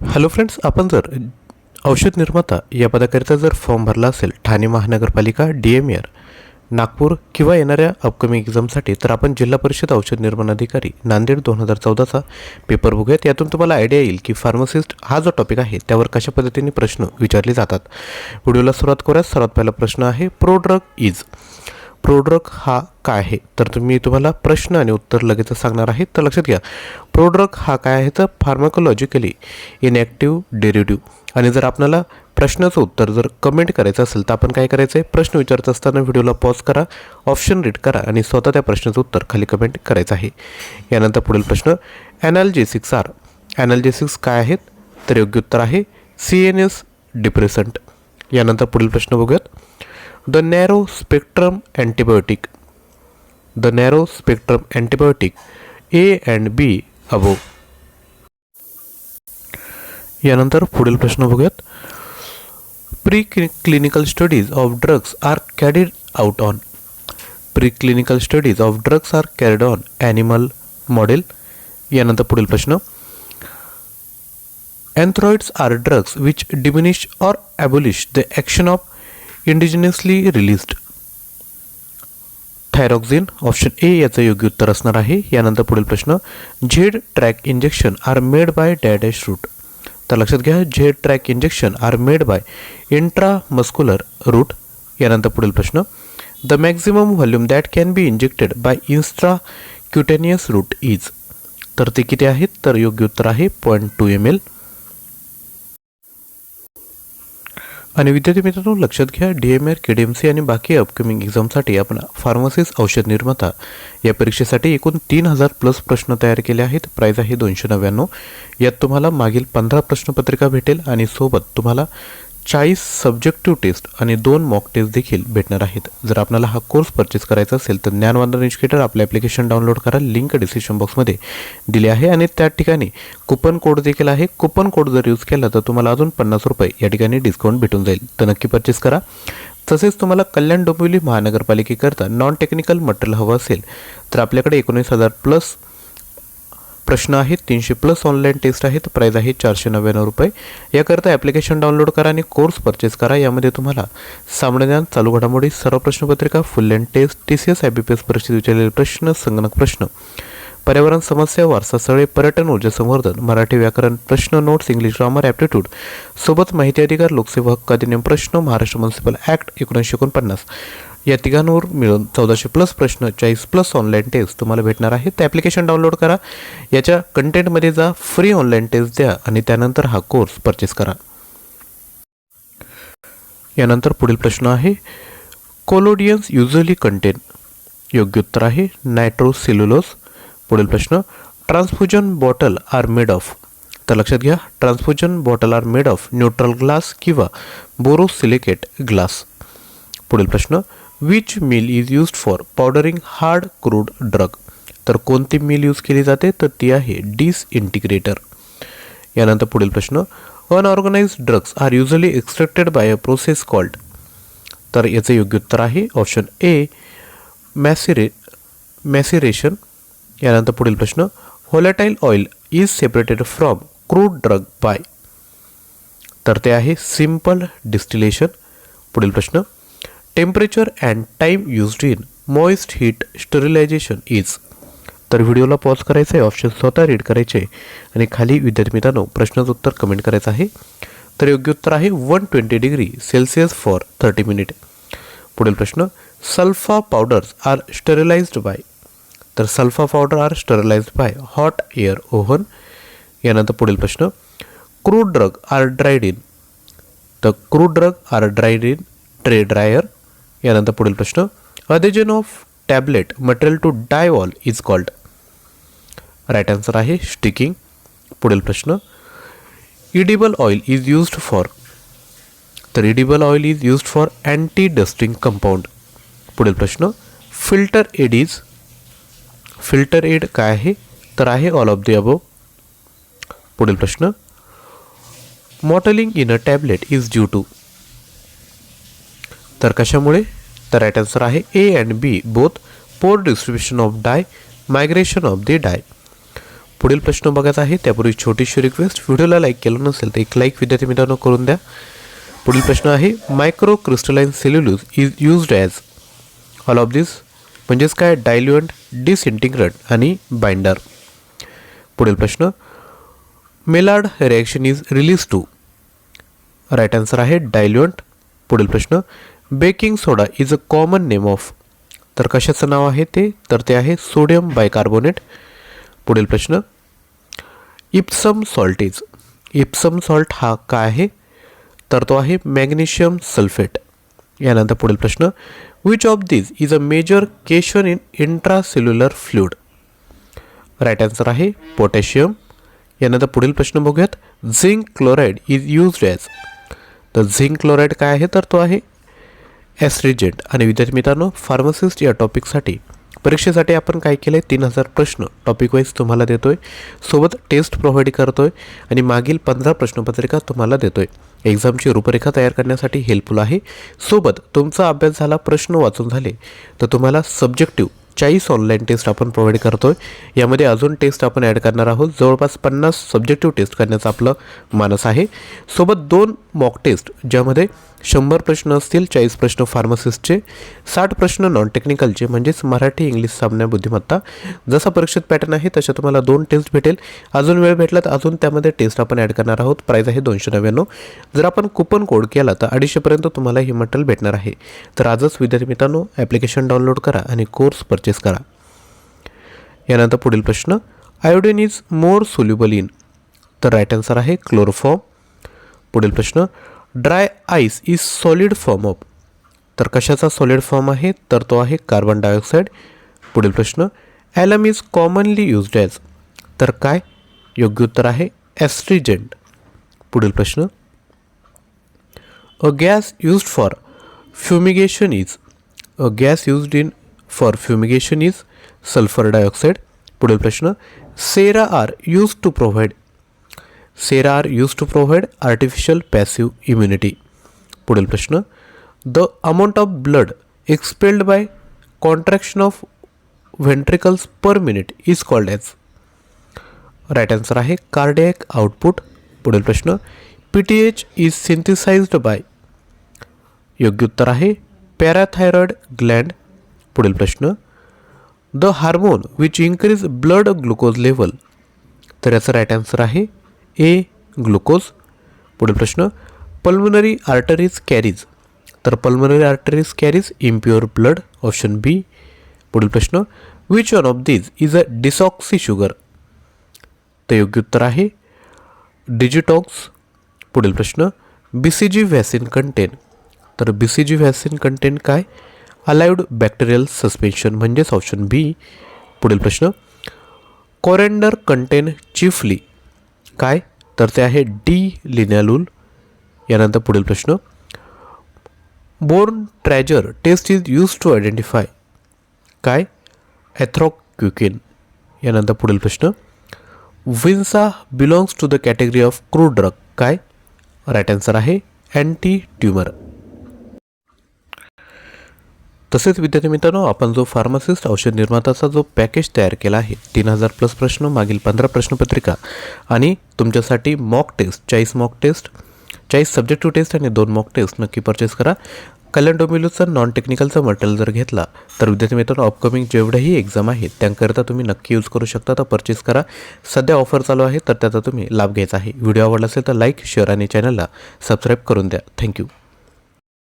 Hello friends आपण जर औषध निर्माता या पदाकरिता जर फॉर्म भरला असेल ठाणे महानगरपालिका डी एम एर नागपूर किंवा येणाऱ्या अपकमिंग एक्झामसाठी तर आपण जिल्हा परिषद औषध निर्माण अधिकारी नांदेड दोन हजार चौदाचा पेपर बघूयात. यातून तुम्हाला आयडिया येईल की फार्मासिस्ट हा जो टॉपिक आहे त्यावर कशा पद्धतीने प्रश्न विचारले जातात. व्हिडिओला सुरुवात करूयात. सर्वात पहिला प्रश्न आहे प्रोड्रग इज प्रोड्रक हा काय आहे? तर तुम्ही तुम्हाला प्रश्न आणि उत्तर लगेच सांगणार आहे. तर लक्षात घ्या. प्रोड्रक हा काय आहे? तर फार्माकोलॉजिकली इनॅक्टिव्ह डेरिव्हेटिव्ह आणि जर आपल्याला प्रश्नाचं उत्तर जर कमेंट करायचं असेल तर आपण काय करायचं आहे? प्रश्न विचारत असताना व्हिडिओला पॉज करा ऑप्शन रीड करा आणि स्वतः त्या प्रश्नाचं उत्तर खाली कमेंट करायचं आहे. यानंतर पुढील प्रश्न ॲनाल्जेसिक्स आर ॲनाल्जेसिक्स काय आहेत? तर योग्य उत्तर आहे सी एन एस डिप्रेसंट यानंतर पुढील प्रश्न बघूयात. The narrow spectrum antibiotic the narrow spectrum antibiotic A and B above. यानंतर पुढील प्रश्न बघूयात. Preclinical studies of drugs are carried out on preclinical studies of drugs are carried on animal model यानंतर पुढील प्रश्न. Antithyroids are drugs which diminish or abolish the action of indigenously released. Thyroxine option A याचं योग्य उत्तर असणार आहे. यानंतर पुढील प्रश्न Z track injection are made by dash dash route. तर लक्षात घ्या Z track injection are made by intramuscular route. यानंतर पुढील प्रश्न the maximum volume that can be injected by intracutaneous route is. तर ते किती आहेत? तर योग्य उत्तर आहे पॉईंट टू एम एल. आणि विद्यार्थी मित्रांनो लक्षात घ्या D M R K D M C आणि बाकी अपकमिंग एक्झामसाठी आपण फार्मसिस्ट औषध निर्माता या परीक्षेसाठी एकूण तीन हजार प्लस प्रश्न तयार केले आहेत. प्राईज आहे दोनशे नव्याण्णव. यात तुम्हाला मागील पंधरा प्रश्नपत्रिका भेटेल आणि सोबत तुम्हाला चाळीस सब्जेक्टिव्ह टेस्ट आणि दोन मॉक टेस्ट देखील भेटणार आहेत. जर आपल्याला हा कोर्स परचेस करायचा असेल तर ज्ञानवंदन एज्युकेटर आपलं ॲप्लिकेशन डाउनलोड करा. लिंक डिस्क्रिप्शन बॉक्समध्ये दिली आहे आणि त्या ठिकाणी कुपन कोड देखील आहे. कुपन कोड जर यूज केला तर तुम्हाला अजून पन्नास रुपये या ठिकाणी डिस्काउंट भेटून जाईल. तर नक्की परचेस करा. तसेच तुम्हाला कल्याण डोंबिवली महानगरपालिकेकरता नॉन टेक्निकल मटेरियल हवं असेल तर आपल्याकडे एकोणीस हजार प्लस प्रश्न आहेत तीनशे प्लस ऑनलाईन टेस्ट आहेत प्राईज आहे चारशे नव्याण्णव रुपये. याकरता ॲप्लिकेशन डाउनलोड करा आणि कोर्स परचेस करा. यामध्ये तुम्हाला सामान्यज्ञान चालू घडामोडी सर्व प्रश्नपत्रिका full length test T C S I B P S परीक्षेत विचारलेले प्रश्न संगणक प्रश्न. पर्यावरण समस्या वारसा स्थळे पर्यटन ऊर्जा संवर्धन मराठी व्याकरण प्रश्न नोट्स इंग्लिश ग्रामर ॲप्टिट्यूड सोबत माहिती अधिकार लोकसेवा हक्क अधिनियम प्रश्न महाराष्ट्र म्युन्सिपल ॲक्ट एकोणीसशे एकोणपन्नास. या तिघांवर मिळून चौदाशे प्लस प्रश्न चाळीस प्लस ऑनलाईन टेस्ट तुम्हाला भेटणार आहे ते ॲप्लिकेशन डाउनलोड करा. याच्या कंटेंटमध्ये जा फ्री ऑनलाईन टेस्ट द्या आणि त्यानंतर हा कोर्स परचेस करा. यानंतर पुढील प्रश्न आहे कोलोडियन्स युजली कंटेन योग्य उत्तर आहे नायट्रोसेल्युलोज पुढील प्रश्न transfusion bottle are made of तर लक्षात घ्या transfusion bottle are made of neutral glass किंवा बोरोसिलिकेट ग्लास पुढील प्रश्न which mill is used for powdering hard crude drug तर कोणती मिल यूज केली जाते? तर ती आहे डिसइंटिग्रेटर यानंतर पुढील प्रश्न unorganised drugs are usually extracted by a process called तर याचं योग्य उत्तर आहे ऑप्शन ए मॅसिरे मॅसिरेशन यानंतर पुढील प्रश्न volatile oil is separated from crude drug by तर ते आहे सिंपल डिस्टिलेशन पुढील प्रश्न temperature and time used in moist heat sterilisation is तर व्हिडिओला पॉज करायचं आहे ऑप्शन स्वतः रीड करायचे. आणि खाली विद्यार्थी मित्रांनो प्रश्नाचं उत्तर कमेंट करायचं आहे. तर योग्य उत्तर आहे one twenty degree Celsius for thirty minute पुढील प्रश्न sulfa powders are sterilised by तर sulfa powder are sterilise by hot air oven. यानंतर पुढील प्रश्न. Crude drug are dried in तर crude drug are dried in tray dryer यानंतर पुढील प्रश्न. Adhesion of tablet material to die wall is called right answer आहे sticking पुढील प्रश्न. Edible oil is used for तर edible oil is used for anti dusting compound पुढील प्रश्न. Filter aids filter aid काय आहे? तर आहे ऑल ऑफ द अबो पुढील प्रश्न. Mottling in a tablet is due to तर कशामुळे? तर राईट आन्सर आहे A and B both poor distribution of dye migration of the dye पुढील प्रश्न बघायचा आहे त्यापूर्वी छोटीशी रिक्वेस्ट व्हिडिओला लाईक केलं नसेल तर एक लाईक विद्यार्थी मित्रांनो करून द्या. पुढील प्रश्न आहे microcrystalline cellulose is used as all of this म्हणजेच काय? डायल्युअंट डिसइंटिग्रंट आणि बाइंडर पुढील प्रश्न. Maillard reaction is release to right answer आहे डायल्युअंट पुढील प्रश्न. Baking soda is a common name of तर कशाचं नाव आहे ते? तर ते आहे सोडियम बायकार्बोनेट पुढील प्रश्न. Epsom salt is Epsom salt हा काय आहे? तर तो आहे मॅग्नेशियम सल्फेट यानंतर पुढील प्रश्न. Which of these is a major cation in intracellular fluid? Right answer आहे पोटॅशियम यानंतर पुढील प्रश्न बघूयात. Zinc chloride is use as तर झिंक क्लोराईड काय आहे? तर तो आहे ॲस्ट्रिजेंट आणि विद्यार्थी मित्रांनो फार्मासिस्ट या टॉपिकसाठी परीक्षेसाठी आपण काय केलं आहे तीन हजार प्रश्न. टॉपिक वाईज तुम्हाला देतो आहे सोबत टेस्ट प्रोव्हाइड करतो आहे आणि मागील पंधरा प्रश्नपत्रिका तुम्हाला देतो आहे एक्झामची रूपरेखा तयार करण्यासाठी हेल्पफुल आहे. सोबत तुमचा अभ्यास झाला प्रश्न वाचून झाले तर तुम्हाला सब्जेक्टिव्ह चाळीस ऑनलाईन टेस्ट आपण प्रोव्हाइड करतो आहे यामध्ये अजून टेस्ट आपण ॲड करणार आहोत. जवळपास पन्नास सब्जेक्टिव्ह टेस्ट करण्याचं आपलं मानस आहे. सोबत दोन मॉक टेस्ट ज्यामध्ये शंभर प्रश्न असतील चाळीस प्रश्न फार्मसिस्टचे साठ प्रश्न नॉन टेक्निकलचे म्हणजेच मराठी इंग्लिश सामन्या बुद्धिमत्ता. जसा परीक्षेत पॅटर्न आहे तशा तुम्हाला दोन टेस्ट भेटेल. अजून वेळ भेटला तर अजून त्यामध्ये टेस्ट आपण ॲड करणार आहोत. प्राईज आहे दोनशे नव्याण्णव. जर आपण कुपन कोड केला तर अडीचशेपर्यंत तुम्हाला हे मटेरियल भेटणार आहे. तर आजच विद्यार्थी मित्रांनो ॲप्लिकेशन डाउनलोड करा आणि कोर्स परचेस करा. यानंतर पुढील प्रश्न. Iodine is more soluble in तर राईट आन्सर आहे क्लोरोफॉर्म पुढील प्रश्न. Dry ice is solid form of तर कशाचा सॉलिड फॉर्म आहे? तर तो आहे कार्बन डायऑक्साईड पुढील प्रश्न. Alum is commonly used as तर काय? योग्य उत्तर आहे ॲस्ट्रिजेंट पुढील प्रश्न. A gas used for fumigation is a gas used in for fumigation is sulphur dioxide पुढील प्रश्न sera are use to provide sera are use to provide artificial passive immunity पुढील प्रश्न the amount of blood expelled by contraction of ventricles per minute is called as right answer आहे cardiac output पुढील प्रश्न P T H is synthesised by योग्य उत्तर आहे parathyroid gland पुढील प्रश्न. The hormone which increase blood glucose level तर याचं राईट आन्सर आहे ए ग्लुकोज पुढील प्रश्न पल्मनरी आर्टरीज कॅरीज तर pulmonary arteries carries impure blood option B पुढील प्रश्न which one of these is a deoxy sugar तर योग्य उत्तर आहे डिजिटॉक्स पुढील प्रश्न बी सी जी व्हॅसिन कंटेन तर B C G vaccine contain काय? अलाइड बॅक्टेरियल सस्पेन्शन म्हणजेच ऑप्शन बी पुढील प्रश्न. कोरेंडर कंटेन चिफली काय? तर ते आहे डी लिनॅलूल यानंतर पुढील प्रश्न. Borntrager test is use to identify काय? ॲथ्रॉक्युकिन यानंतर पुढील प्रश्न. Vinca belongs to the category of crude drug काय? राईट आन्सर आहे अँटी ट्युमर तसेच विद्यार्थी मित्रांनो आपण जो फार्मासिस्ट औषध निर्माताचा जो पॅकेज तयार केला आहे तीन हजार प्लस प्रश्न मागील पंधरा प्रश्नपत्रिका आणि तुमच्यासाठी मॉक टेस्ट चाळीस मॉक टेस्ट चाळीस सब्जेक्टिव्ह टेस्ट आणि दोन मॉक टेस्ट नक्की परचेस करा. कल्याण डोमिलोचं नॉन टेक्निकलचं मटेरियल जर घेतला तर विद्यार्थी मित्रांनो अपकमिंग जेवढ्याही एक्झाम आहेत त्यांकरता तुम्ही नक्की यूज करू शकता. तर परचेस करा. सध्या ऑफर चालू आहे तर त्याचा तुम्ही लाभ घ्यायचा आहे. व्हिडिओ आवडला असेल तर लाईक शेअर आणि चॅनलला सबस्क्राईब करून द्या. थँक्यू